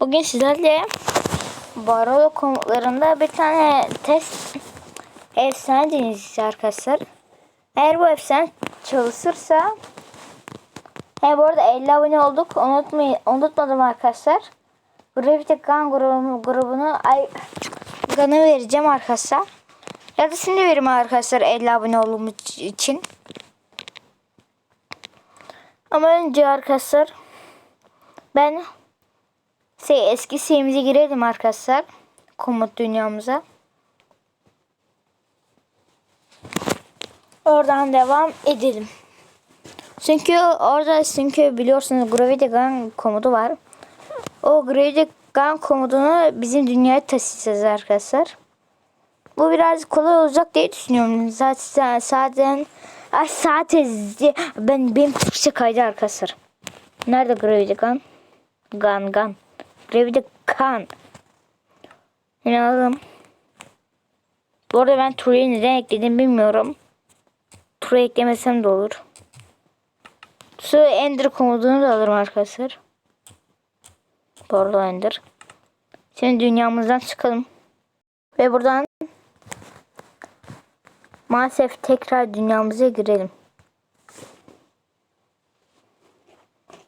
Bugün sizlerle Barolo komutlarında bir tane test efsane deneyeceğiz arkadaşlar. Eğer bu efsane çalışırsa He bu arada 50 abone olduk. Unutmayın, unutmadım arkadaşlar. Gravity Gun grubu, grubunu ay Gun'ı vereceğim arkadaşlar. Ya da şimdi veririm arkadaşlar 50 abone olduğum için. Ama önce arkadaşlar ben şey, eski şeyimize girelim arkadaşlar. Komut dünyamıza. Oradan devam edelim. Çünkü orada çünkü biliyorsunuz Gravity Gun komutu var. O Gravity Gun komutunu bizim dünyaya taşıyacağız arkadaşlar. Bu biraz kolay olacak diye düşünüyorum. Zaten zaten ay zaten ben benim Türkçe kaydı arkadaşlar. Nerede Gravity Gun? Gun Gun. Gravity Gun. Yine alalım. Bu arada ben Ture'yi neden ekledim bilmiyorum. Ture eklemesem de olur. Şu Ender komutunu da alırım arkadaşlar. Doğru Ender. Şimdi dünyamızdan çıkalım. Ve buradan maalesef tekrar dünyamıza girelim.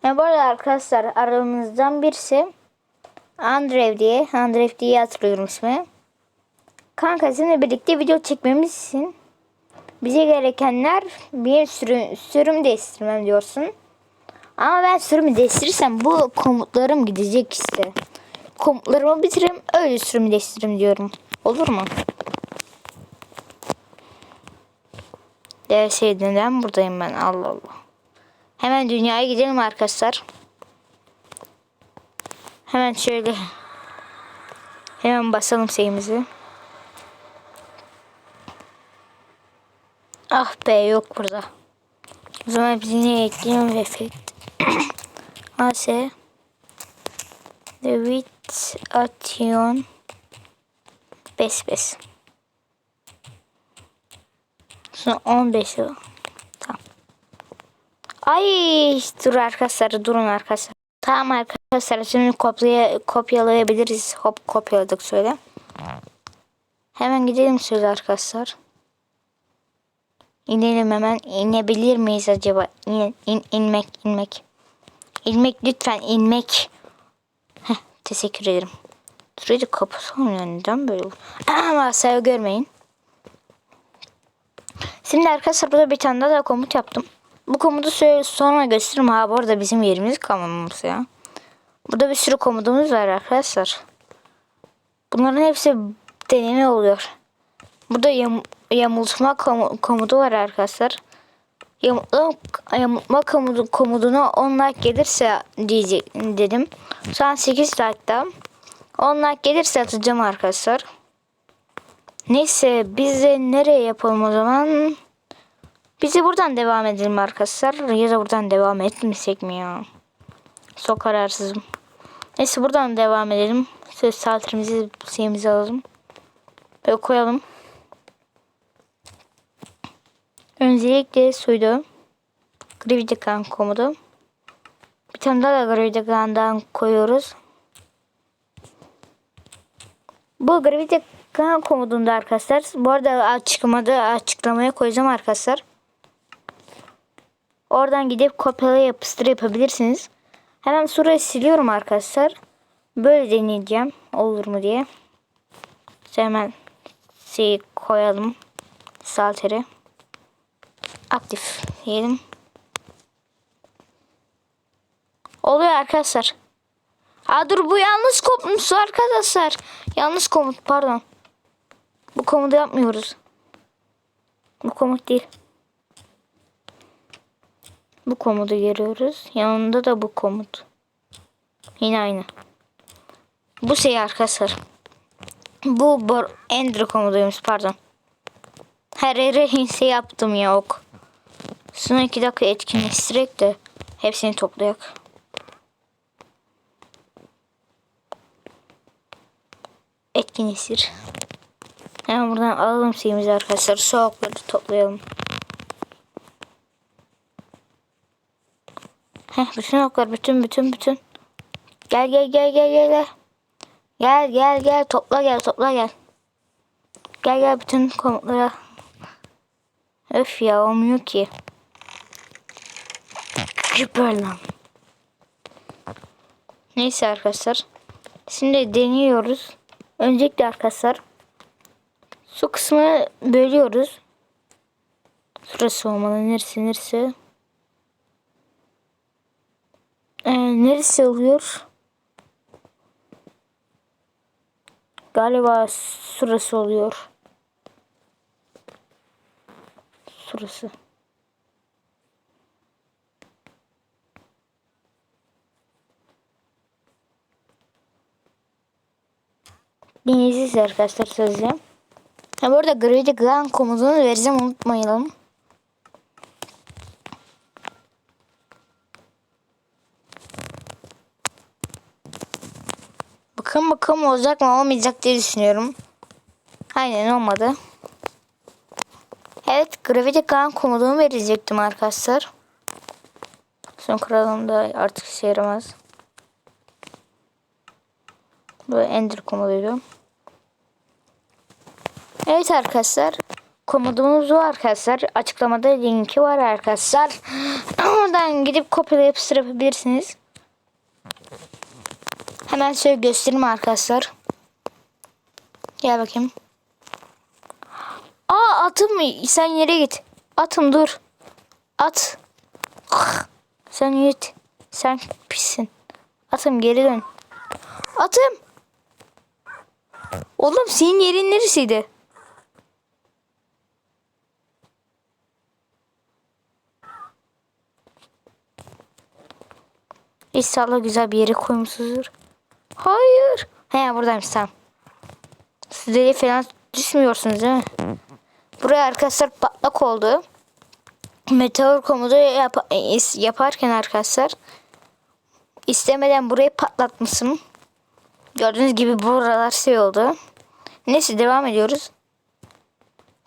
Ve bu arada arkadaşlar aramızdan birisi Andrev diye, Andrev diye hatırlıyorum ismi. Kanka seninle birlikte video çekmemiz için bize gerekenler bir sürüm, sürüm değiştirmem diyorsun. Ama ben sürümü değiştirirsem bu komutlarım gidecek işte. Komutlarımı bitireyim öyle sürümü değiştiririm diyorum. Olur mu? Değer neden buradayım ben Allah Allah. Hemen dünyaya gidelim arkadaşlar. Hemen şöyle hemen basalım şeyimizi. Ah be yok burada. O zaman biz yine ekleyelim efekt. AS David Ation Bes bes. Sonra 15 o. Tamam. Ay dur arkadaşlar durun arkadaşlar. Tamam arkadaşlar şimdi kopya, kopyalayabiliriz. Hop kopyaladık şöyle. Hemen gidelim şöyle arkadaşlar. İnelim hemen. İnebilir miyiz acaba? İn, in, inmek, inmek. İnmek lütfen inmek. Heh, teşekkür ederim. Şurayı da kapatalım ya. Neden böyle? Ama sayı görmeyin. Şimdi arkadaşlar burada bir tane daha komut yaptım. Bu komutu sonra gösteririm. Ha bu arada bizim yerimiz kalmamış ya. Burada bir sürü komutumuz var arkadaşlar. Bunların hepsi deneme oluyor. Burada yam yamultma kom komutu var arkadaşlar. Yamultma, yamultma komutu, komutuna 10 like gelirse diyecek dedim. Şu an 8 like'da. 10 like gelirse atacağım arkadaşlar. Neyse biz nereye yapalım o zaman? Bizi buradan devam edelim arkadaşlar. Ya da buradan devam etmesek mi ya? Çok kararsızım. Neyse buradan devam edelim. Söz saatimizi şeyimizi alalım. Böyle koyalım. Öncelikle suydu. Gravity Gun komutu. Bir tane daha da Gravity Gun'dan koyuyoruz. Bu Gravity Gun komutunda arkadaşlar. Bu arada açıklamada açıklamaya koyacağım arkadaşlar. Oradan gidip kopyala yapıştır yapabilirsiniz. Hemen surayı siliyorum arkadaşlar. Böyle deneyeceğim. Olur mu diye. İşte hemen şeyi koyalım. Salteri. Aktif diyelim. Oluyor arkadaşlar. Aa dur bu yanlış komut arkadaşlar. Yanlış komut pardon. Bu komutu yapmıyoruz. Bu komut değil. Bu komutu giriyoruz. Yanında da bu komut. Yine aynı. Bu şey arkadaşlar. Bu bor Ender komutuymuş pardon. Her yere hinse yaptım ya ok. Sonra iki dakika etkinleştirerek de hepsini toplayak. Etkinleştir. Hemen buradan alalım şeyimizi arkadaşlar. Soğukları toplayalım. Heh, bütün oklar bütün bütün bütün. Gel gel gel gel gel gel. Gel gel gel topla gel topla gel. Gel gel bütün komutlara. Öf ya olmuyor ki. Süper lan. Neyse arkadaşlar. Şimdi deniyoruz. Öncelikle arkadaşlar su kısmını bölüyoruz. Şurası olmalı. Neresi neresi? Ee, neresi oluyor? Galiba şurası oluyor. Şurası. Dinleyeceğiz arkadaşlar sözü. Ha bu arada Gravity Gun komutunu vereceğim unutmayalım. Bakın bakalım olacak mı olmayacak diye düşünüyorum. Aynen olmadı. Evet Gravity Gun komutunu verecektim arkadaşlar. Son kralım da artık işe yaramaz. Böyle Ender komutuydu. Evet arkadaşlar. Komodumuz var arkadaşlar. Açıklamada linki var arkadaşlar. Oradan gidip kopyalayıp yapabilirsiniz. Hemen şöyle göstereyim arkadaşlar. Gel bakayım. Aa atım sen yere git. Atım dur. At. Sen git. Sen pissin. Atım geri dön. Atım. Oğlum senin yerin neresiydi? İnşallah güzel bir yere koymuşsunuzdur. Hayır. He buradaymış tamam. Siz falan düşmüyorsunuz değil mi? Buraya arkadaşlar patlak oldu. Meteor komodu yap yaparken arkadaşlar istemeden burayı patlatmışım. Gördüğünüz gibi buralar şey oldu. Neyse devam ediyoruz.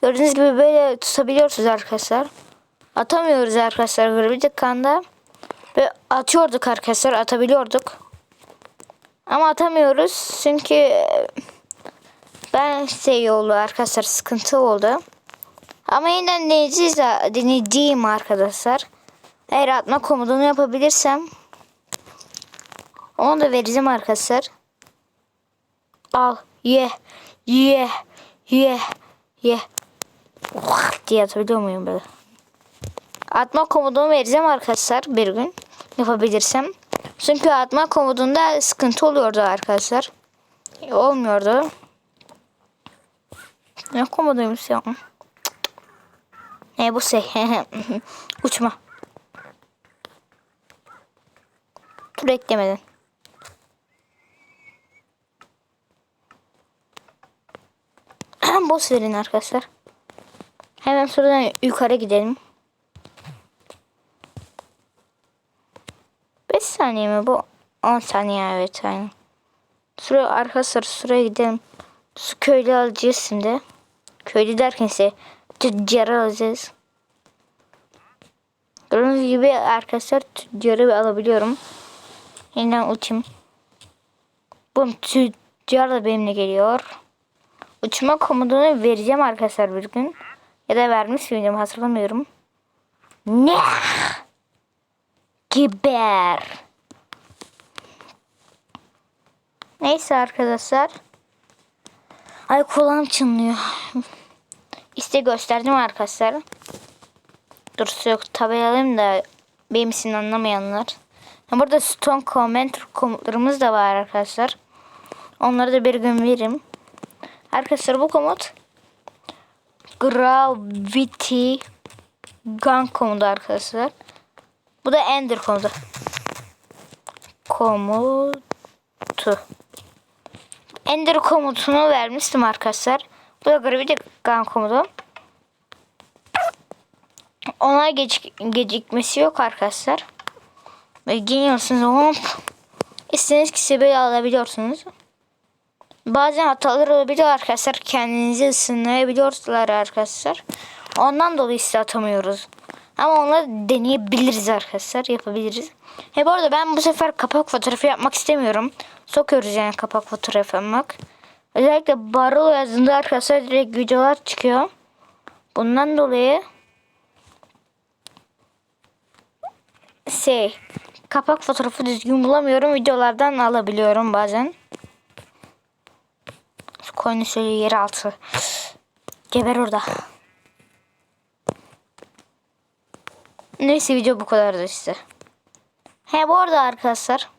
Gördüğünüz gibi böyle tutabiliyorsunuz arkadaşlar. Atamıyoruz arkadaşlar Gravity Gun'da. Ve atıyorduk arkadaşlar atabiliyorduk. Ama atamıyoruz çünkü e, ben şey oldu arkadaşlar sıkıntı oldu. Ama yeniden deneyeceğiz deneyeceğim arkadaşlar. Eğer atma komutunu yapabilirsem onu da vereceğim arkadaşlar. Al ye ye ye ye diye atabiliyor muyum böyle? Atma komutunu vereceğim arkadaşlar bir gün yapabilirsem. Çünkü atma komutunda sıkıntı oluyordu arkadaşlar. Olmuyordu. Ne komoduymuş ya? Ne bu şey? Uçma. Dur eklemedin. Boss verin arkadaşlar. Hemen şuradan yukarı gidelim. Saniye mi bu? 10 saniye evet aynen. Şuraya arkadaşlar şuraya gidelim. Su köylü alacağız şimdi. Köylü derken ise tüccarı alacağız. Gördüğünüz gibi arkadaşlar tüccarı alabiliyorum. Yeniden uçayım. Bu tüccar da benimle geliyor. Uçma komutunu vereceğim arkadaşlar bir gün. Ya da vermiş miydim hatırlamıyorum. Ne? Geber. Neyse arkadaşlar. Ay kulağım çınlıyor. İşte gösterdim arkadaşlar. Dur yok tabelayım da benim anlamayanlar. Burada stone comment komutlarımız da var arkadaşlar. Onları da bir gün veririm. Arkadaşlar bu komut Gravity Gun komutu arkadaşlar. Bu da Ender komutu. Komutu. Ender komutunu vermiştim arkadaşlar. Bu da Gravity Gun komutu. Ona gecik gecikmesi yok arkadaşlar. Ve geliyorsunuz hop. İstediğiniz kişi böyle alabiliyorsunuz. Bazen hatalar olabiliyor arkadaşlar. Kendinizi ısınlayabiliyorlar arkadaşlar. Ondan dolayı size atamıyoruz. Ama onları deneyebiliriz arkadaşlar. Yapabiliriz. He bu arada ben bu sefer kapak fotoğrafı yapmak istemiyorum. Sokuyoruz yani kapak fotoğrafı yapmak. Özellikle Barolo yazdığında arkadaşlar direkt videolar çıkıyor. Bundan dolayı şey kapak fotoğrafı düzgün bulamıyorum. Videolardan alabiliyorum bazen. Şu koyunu şöyle yere altı. Geber orada. Neyse video bu kadardı işte. He bu arada arkadaşlar.